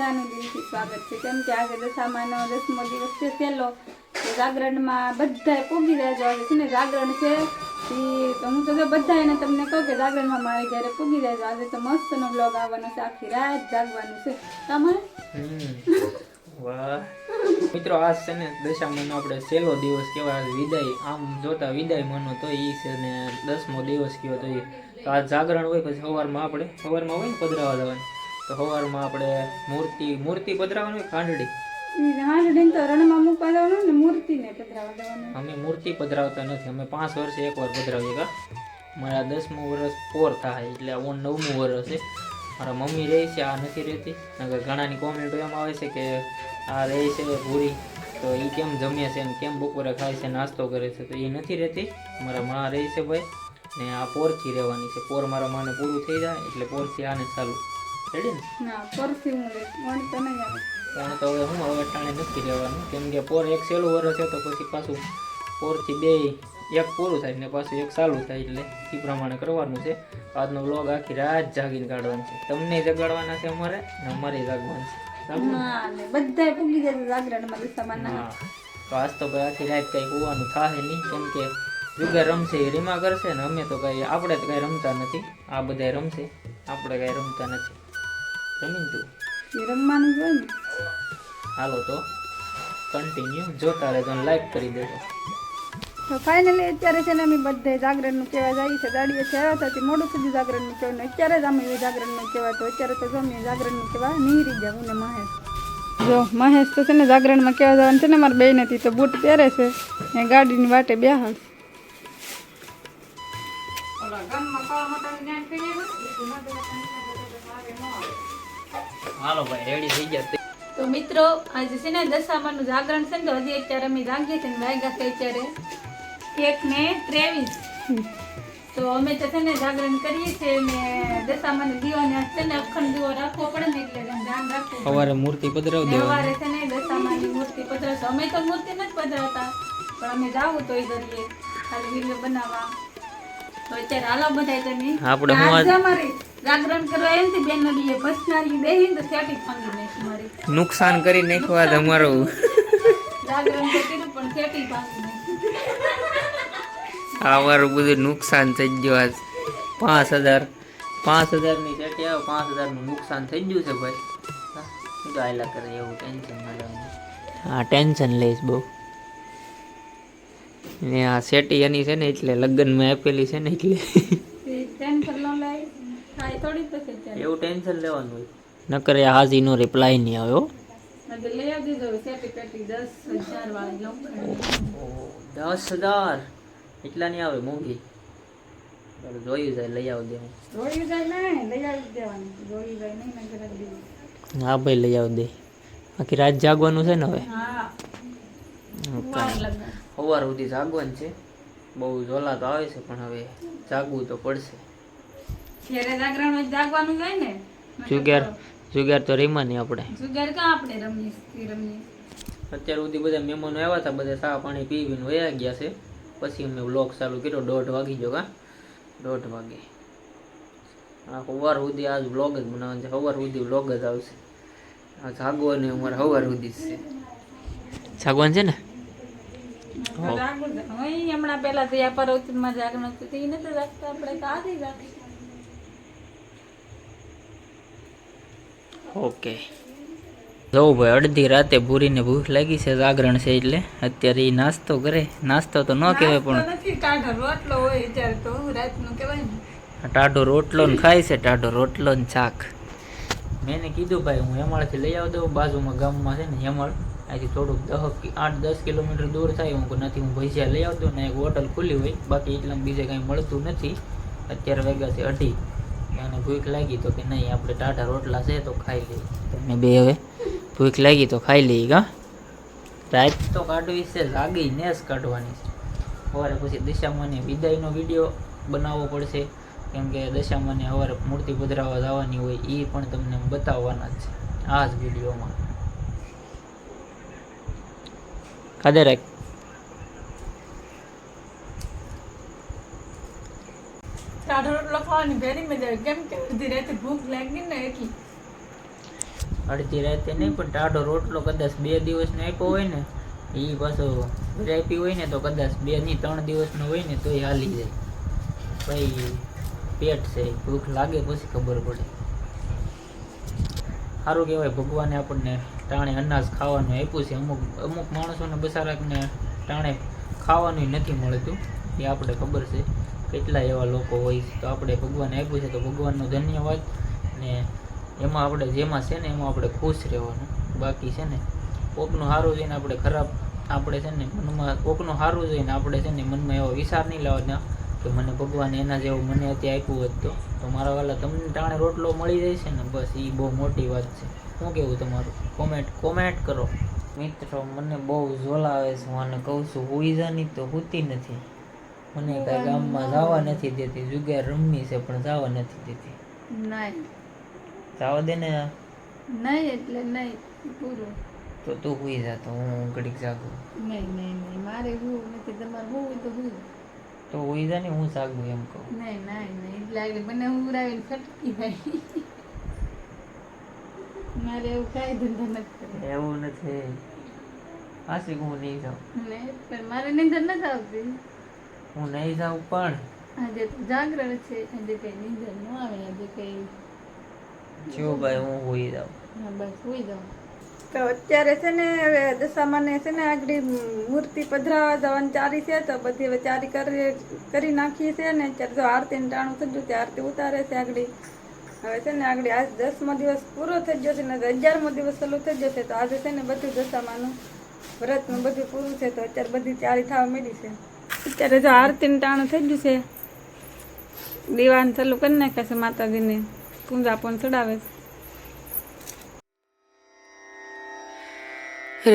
બધાનું દિલથી સ્વાગત છે. કેમ કે આજે દશામાનો દસમો દિવસ છે પહેલો. જાગરણમાં બધા પૂગી રહ્યા છો. આજે છે ને જાગરણ છે. ઈ તો હું તો બધા એને તમને કહું કે જાગરણમાં મારે જ્યારે પૂગી રહેજો આજે તો મસ્તનો બ્લોગ આવવાનો છે. આખી રાત જાગવાનું છે. તમારે. વાહ. મિત્રો આ છે ને દશામાનો આપણે છેલ્લો દિવસ કહેવાય. વિદાય. આમ જોતા વિદાય માનો તો એ છે ને દસમો દિવસ કયો તો એ તો આ જાગરણ હોય પછી સવારમાં આપણે, સવારમાં હોય ને પધરાવા જવાનું. તો સવારમાં આપણે મૂર્તિ મૂર્તિ પધરાવવાની ખાંડડી તો રણમાં મૂકવા જવાનું ને મૂર્તિને પધરાવા જવાનું અમે મૂર્તિ પધરાવતા નથી અમે પાંચ વર્ષે એકવાર પધરાવીએ કા. મારા દસમું વર્ષ પોર થાય એટલે આ નવમું વર્ષ છે. મારા મમ્મી રહે છે આ નથી રહેતી. નકર ઘણાની કોમેન્ટો એમ આવે છે કે આ રહે છે ભૂરી. તો એ કેમ જમે છે ને કેમ બપોરે ખાય છે નાસ્તો કરે છે તો એ નથી રહેતી. મારા મા રહે છે ભાઈ. ને આ પોરથી રહેવાની છે. પોર મારા માને પૂરું થઈ જાય એટલે પોરથી આને ચાલુ. રેડી ને? ના પરથી હું તો નહીં આવે. પણ તો હવે હું હવે ટાણે નથી રહેવાનું. કેમ કે પોર એક સહેલું વર્ષ છે તો પછી પાછું પોરથી બે એક પૂરું થાય ને પાછું એક સારું થાય એટલે એ પ્રમાણે કરવાનું છે. આજનો વ્લોગ આખી રાત જાગીને કાઢવાનું છે. તમને જગાડવાના છે અમારે ને અમારે જાગવાનું છે. જાય જાગરણમાં દશામાના તો આજ તો આખી રાત કઈ હોવાનું થાય નહીં. કેમ કે જુગાર રમશે એ રીમા કરશે ને અમે તો કઈ આપણે તો કઈ રમતા નથી. આ બધા રમશે આપણે કઈ રમતા નથી. રમીને તું રમવાનું હોય ને? હાલો તો કન્ટિન્યુ જોતા રહેજો લાઈક કરી દેજો. તો ફાઇનલી અત્યારે છે ને અમે બધે જાગરણનું કહેવા જઈએ છે. દાડીએ છે આવ્યા હતા મોડું સુધી જાગરણનું કહેવાનું. અત્યારે જ અમે એ જાગરણનું કહેવા તો અત્યારે તો જમીએ જાગરણનું કહેવા નીરી ગયા હું ને મહેશ. જો મહેશ તો છે ને જાગરણમાં કહેવા જવાનું છે ને મારી બેન હતી તો બૂટ પહેરે છે. એ ગાડીની વાટે બેહાડ. હાલો ભાઈ રેડી થઈ ગયા તો. મિત્રો આજે છે ને દશામાનું જાગરણ છે ને તો હજી અત્યારે અમે જાગીએ છીએ ને વાગ્યા છે અત્યારે એક ને ત્રેવીસ. તો અમે તો છે ને જાગરણ કરીએ છીએ ને દશામાનો દીવાને છે ને અખંડ દીવો રાખવો પડે ને એટલે ધ્યાન રાખવું સવારે મૂર્તિ પધરાવ દેવા સવારે છે ને દશામાની મૂર્તિ પધરાવશું. અમે તો મૂર્તિ નથી પધરાવતા પણ અમે જાવું તોય કરીએ. ખાલી વીડિયો બનાવવા. આપણે હું આજે અમારી જાગરણ કરવા એમ થી બેન નડીએ પછનારી બેહીને તો સેટી ફાંગી નાખી મારી. નુકસાન કરી નાખવા તમારું. જાગરણ તો કર્યું પણ સેટી ફાંગી નાખી. અમારું બધું નુકસાન થઈ ગયું આજ. પાંચ હજાર પાંચ હજારની સેટી આવે પાંચ હજારનું નુકસાન થઈ ગયું છે ભાઈ. તો આયલા કરે એવું ટેન્શન ના લેવાનું. હા ટેન્શન લઈશ બહુ. ને આ સેટી એની છે ને એટલે લગ્નમાં આપેલી છે ને એટલે. તે ટેન્શન નો લઈ થાય થોડી પછી અત્યારે. એવું ટેન્શન લેવાનું હોય. નકર એ હાજીનો રિપ્લાય નહીં આવ્યો. દસ હજાર એટલા નહીં આવે મોંઘી? જોયું જાય લઈ આવજે દે જોયું જાય નહીં લઈ આવી દેવાનું. જોયું જાય નહીં ને ઘરે દીધું હા ભાઈ લઈ આવજે. દે આખી રાત જાગવાનું છે ને હવે? સવાર સુધી જાગવાનું છે. બહુ ઝોલા તો આવે છે પણ હવે જાગવું તો પડશે. ઘેરે જાગરણ જાગવાનું હોય ને? જુગાર જુગાર તો રીમાં નહીં આપણે. જુગાર કા આપણે રમીએ રમીએ અત્યાર સુધી બધા મહેમાનો આવ્યા હતા બધા ચા પાણી પી પીને વયા ગયા છે. પછી અમે વ્લોગ ચાલુ કર્યો દોઢ વાગી ગયો કા? દોઢ વાગે. આ સવાર સુધી આજ બ્લોગ જ બનાવવાનું છે સવાર સુધી બ્લોગ જ આવશે. આ જાગવાનું અમારે સવાર સુધી છે. જાગવાનું છે ને? હમણાં પેલા તો તે આપણે તો. ઓકે. જવું ભાઈ અડધી રાતે ભૂરીને ભૂખ લાગી છે જાગરણ છે એટલે. અત્યારે એ નાસ્તો કરે. નાસ્તો તો ન કહેવાય પણ ટાઢો રોટલો હોય ત્યારે તો રાતનું કહેવાય ને. ટાઢો રોટલો ને ખાય છે ટાઢો રોટલો ને શાક. મેં કીધું ભાઈ હું હેમાળથી લઈ આવ દઉં બાજુમાં ગામમાં છે ને હેમાળ. અહીંથી થોડુંક દહ આઠ, દસ કિલોમીટર દૂર થાય હું નથી. હું ભજીયા લઈ આવતો ને એક હોટલ ખુલ્લી હોય. બાકી એટલામાં બીજે કાંઈ મળતું નથી. અત્યારે વાગ્યા છે અઢી. એને ભૂખ લાગી તો કે નહીં, આપણે ટાઢા રોટલા છે તો ખાઈ લઈએ. તમે બે હવે. ભૂખ લાગી તો ખાઈ લઈએ, કા? રાત તો કાઢવી છે, લાગી ને જ કાઢવાની છે. સવારે પછી દિશામાં વિદાયનો વીડિયો બનાવવો પડશે. કેમ કે દશામાને સવારે મૂર્તિ પધરાવવા જવાની હોય એ પણ તમને બતાવવાના જ છે. આ જ વિડીયોમાં. કાદે રાખ અડધી રાતે નહીં પણ ટાઢો રોટલો કદાચ બે દિવસ નો આપ્યો હોય ને એ પાછો રેપી હોય ને તો કદાચ બે ની ત્રણ દિવસનો હોય ને તો એ હાલી જાય પછી પેટ છે ભૂખ લાગે પછી ખબર પડે સારું કહેવાય. ભગવાને આપણને ટાણે અનાજ ખાવાનું આપ્યું છે. અમુક અમુક માણસોને બસારાકને ટાણે ખાવાનું નથી મળતું. એ આપણે ખબર છે. કેટલા એવા લોકો હોય છે. તો આપણે ભગવાને આપ્યું છે. તો ભગવાનનો ધન્યવાદ. ને એમાં આપણે જેમાં છે ને, એમાં આપણે ખુશ રહેવાનું. બાકી છે ને, કોકનું સારું જોઈને આપણે ખરાબ, આપણે છે ને, મનમાં કોકનું સારું જોઈને આપણે છે ને, મનમાં એવો વિચાર નહીં લાવવાના કે મને ભગવાન એના જેવું મને અત્યારે આપ્યું હોત તો. તો મારા વાલા તમને ટાણે રોટલો મળી જાય છે ને બસ એ બહુ મોટી વાત છે. શું કેવું તમારું? કોમેન્ટ કોમેન્ટ કરો. મિત્રો મને બહુ ઝોલા આવે છે હું આને કહું છું હુઈ જાની તો હોતી નથી. મને કાંઈ ગામમાં જવા નથી દેતી જુગાર રમવી છે પણ જવા નથી દેતી. નહીં. જવા દે ને. નહીં એટલે નહીં પૂરું. તો તું હુઈ જા તો હું ઘડીક જાગું. નહીં નહીં નહીં મારે હું નથી તમારે હું તો હું તો હુઈ જાય ને હું જાગું એમ કહું. નહીં નહીં નહીં. લાગે મને ઉડાવીને ફટકી ભાઈ. મારે એવું કાંઈ ધંધો નથી એવું નથી. પાછી હું નહીં જાઉં? નહીં પણ મારે નિંદર નથી આવતી. હું નહીં જાઉં પણ. આજે તો જાગરણ છે આજે કઈ નિંદર ન આવે આજે કઈ જો ભાઈ હું હોઈ જાઉં. હા બસ હોઈ જાઉં. તો અત્યારે છે ને હવે દશામાને છે ને આગળ મૂર્તિ પધરાવા જવાની ચારી છે, તો બધી હવે ચારી કરી કરી નાખીએ છે ને અત્યારે જો આરતી ટાણું થઈ ગયું તે આરતી ઉતારે છે આગળ. હવે છે ને આગળ આજ દસમો દિવસ પૂરો થઈ ગયો છે ને અગિયારમો દિવસ ચાલુ થઈ જશે તો આજે છે ને બધું દશામાનું વ્રતનું બધું પૂરું છે, તો અત્યારે બધી ચારી થવા મળી છે. અત્યારે જો આરતી ટાણું થઈ ગયું છે, દીવાન ચાલુ કરી નાખ્યા છે માતાજીને, પૂજા પણ ચડાવે છે. બધા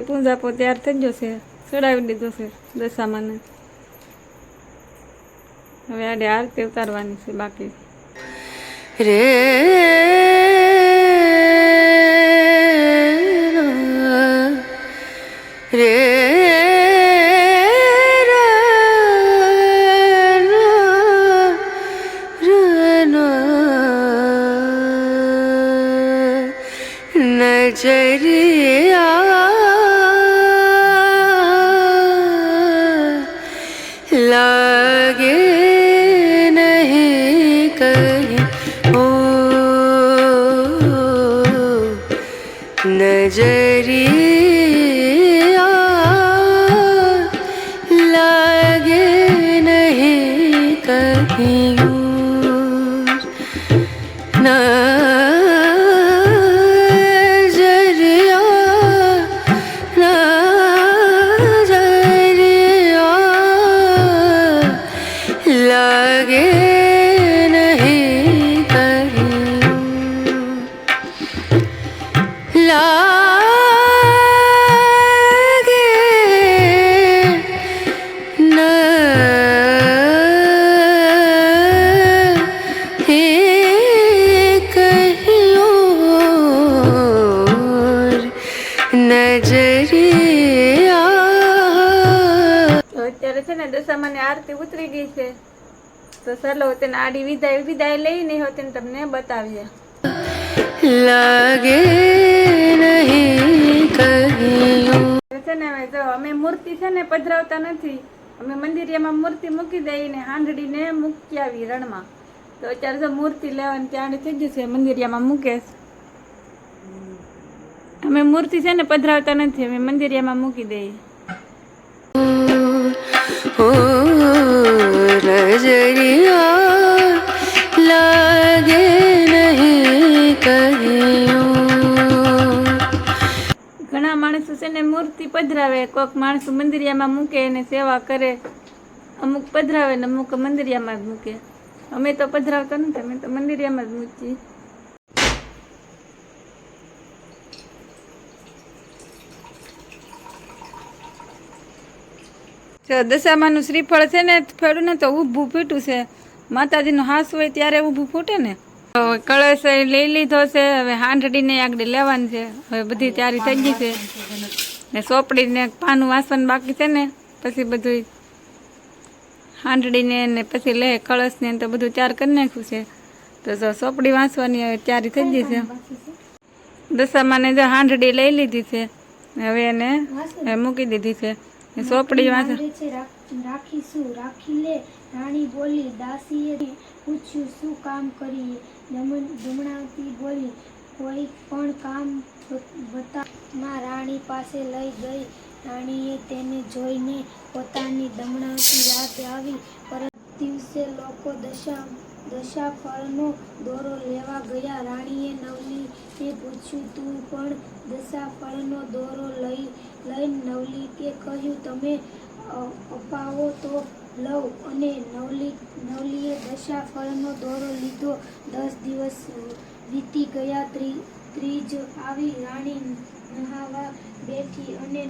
પૂંજાપો તૈયાર થઈ ગયો છે. ચડાવી દીધો છે દશામાને. હવે આડે આરતી ઉતારવાની છે બાકી. नजरिया लागे नहीं कहीं ओ नजरिया અત્યારે છે ને દશામાની આરતી ઉતરી ગઈ છે. તો ચાલો તેને આડી વિદાય વિદાય લઈને હોતે તમને બતાવીએ. લાગે છે ને જો અમે મૂર્તિ છે ને પધરાવતા નથી. અમે મંદિરિયામાં મૂર્તિ મૂકી દઈ દઈને હાંડડીને મૂકી આવી રણમાં. તો અત્યારે જો મૂર્તિ લેવાની ત્યાં થઈ ગયું છે મંદિરિયામાં મૂકે અમે મૂર્તિ છે ને પધરાવતા નથી અમે મંદિરિયામાં મૂકી દઈએ. મૂર્તિ પધરાવે કોઈક માણસો મંદિરિયામાં મૂકે એને સેવા કરે. અમુક પધરાવે ને અમુક મંદિરિયામાં જ મૂકે. અમે તો પધરાવતા નથી અમે તો મંદિરિયામાં જ મૂકીએ. જો દશામાનું શ્રીફળ છે ને ફેડું ને તો ઊભું ફૂટું છે. માતાજીનું હાસ હોય ત્યારે ઊભું ફૂટે ને. તો કળશ લઈ લીધો છે, હવે હાંડડીને આગળ લેવાની છે. હવે બધી તૈયારી થઈ ગઈ છે. ને સોપડીને પાનું વાસણ બાકી છે ને, પછી બધું હાંડડીને ને પછી લે, કળશને તો બધું તૈયાર કરી નાખ્યું છે. તો સોપડી વાંચવાની હવે તૈયારી થઈ ગઈ છે. દશામાને જો હાંડડી લઈ લીધી છે, હવે એને મૂકી દીધી છે. સોપડી વાંચ. રાખીશું રાખી લે. રાણી બોલી દાસીએ પૂછ્યું શું કામ કરીએ? દમણ દમણાવતી બોલી કોઈ પણ કામ બ- બતા માં રાણી પાસે લઈ ગઈ. રાણીએ તેને જોઈને પોતાની દમણાવતી રાત આવી. પરત દિવસે લોકો દશા દશા ફળનો દોરો લેવા ગયા. રાણીએ નવલીને પૂછ્યું તું પણ દશા ફળનો દોરો લઈ લઈને નવલીકે કહ્યું, તમે અપાવો તો લઉં. અને નવલી, નવલીએ દશા ફળનો દોરો લીધો. દસ દિવસ વીતી ગયા. ત્રી, ત્રીજ આવી રાણી નહાવા બેઠી અને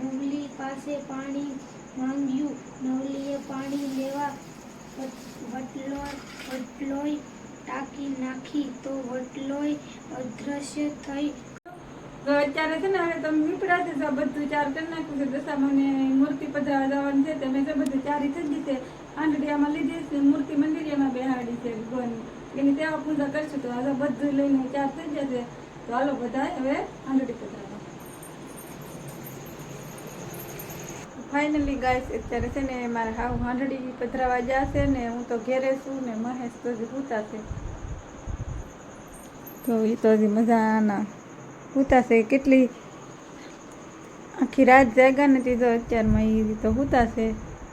નવલી પાસે પાણી માંગ્યું. નવલીએ પાણી લેવા વટલો વટલોય ટાંકી નાખી તો વટલોય અદ્રશ્ય થઈ તો અત્યારે છે ને હવે તમે વિપરાશે છે બધું ચાર કરી નાખ્યું છે. દશામાને મૂર્તિ પધરાવા જવાનું છે તમે જો બધું ચારી થઈ ગઈ છે. આંધળિયામાં લીધી છે મૂર્તિ મંદિરિયામાં બેહાડી છે ભગવાનની એની સેવા પૂજા કરશું તો હવે બધું લઈને ચાર થઈ જશે તો હાલો બધા હવે આંધળી પધરાવા. ફાઇનલી ગાઈસ અત્યારે છે ને મારે હાવ હાંડડી પધરાવા જશે ને હું તો ઘેરે છું ને મહેશ તો હજી પૂતા છે. તો એ તો હજી મજાના. હુતાશે, કેટલી આખી રાત જાગ્યા નથી તો અત્યારમાં એ તો હુતાશે.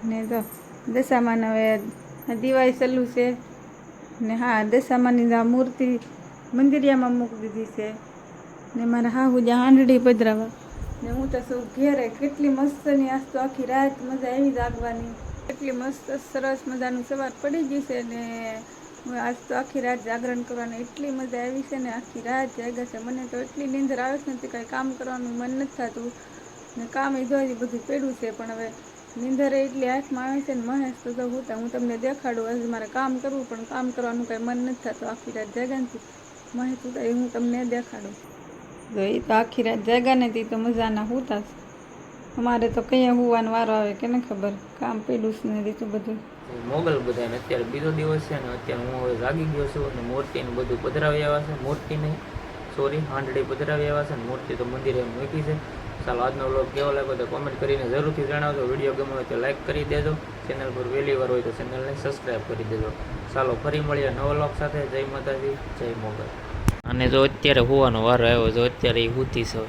ને તો દશામાન હવે દિવાળી સલું છે. ને હા, દશામાની આ મૂર્તિ મંદિરિયામાં મૂકી દીધી છે. ને મારે હા હું હાંડડી પધરાવા. ને હું તો શું ઘેરે કેટલી મસ્તની આજ તો આખી રાત મજા આવી જાગવાની. કેટલી મસ્ત સરસ મજાનું સવાર પડી ગઈ છે ને આજ તો આખી રાત જાગરણ કરવાની એટલી મજા આવી છે ને આખી રાત જાગ્યા છે. મને તો એટલી નીંદર આવે છે નથી કાંઈ કામ કરવાનું મન નથી થતું. ને કામ એ જોઈ બધું પડ્યું છે, પણ હવે નીંદર એટલી હાથમાં આવે છે ને મહેશ તો જો હું હું તમને દેખાડું આજે મારે કામ કરવું, પણ કામ કરવાનું કાંઈ મન નથી થતું. આખી રાત જાગ્યા નથી મહેશ ઉતા હું તમને દેખાડું. જો એ તો આખી રાત જાગ્યા નથી તો મજાના હોતા અમારે તો કંઈ હોવાનો વારો આવે કે ને ખબર. કામ પડ્યું છે ને રીતું બધું. મોગલ બધાને અત્યારે બીજો દિવસ છે ને અત્યારે હું હવે જાગી ગયો છું અને મૂર્તિને બધું પધરાવી આવ્યા છે. મૂર્તિને સોરી હાંડડી પધરાવી આવ્યા છે અને મૂર્તિ તો મંદિરે મૂકી છે. ચાલો આજનો બ્લોગ કેવો લાગ્યો તો કોમેન્ટ કરીને જરૂરથી જણાવજો. વીડિયો ગમ્યો હોય તો લાઈક કરી દેજો. ચેનલ પર વહેલી વાર હોય તો ચેનલને સબસ્ક્રાઈબ કરી દેજો. ચાલો ફરી મળીએ નવો બ્લોગ સાથે. જય માતાજી, જય મોગલ. અને જો અત્યારે હોવાનો વારો આવ્યો, જો અત્યારે એ હુતી છે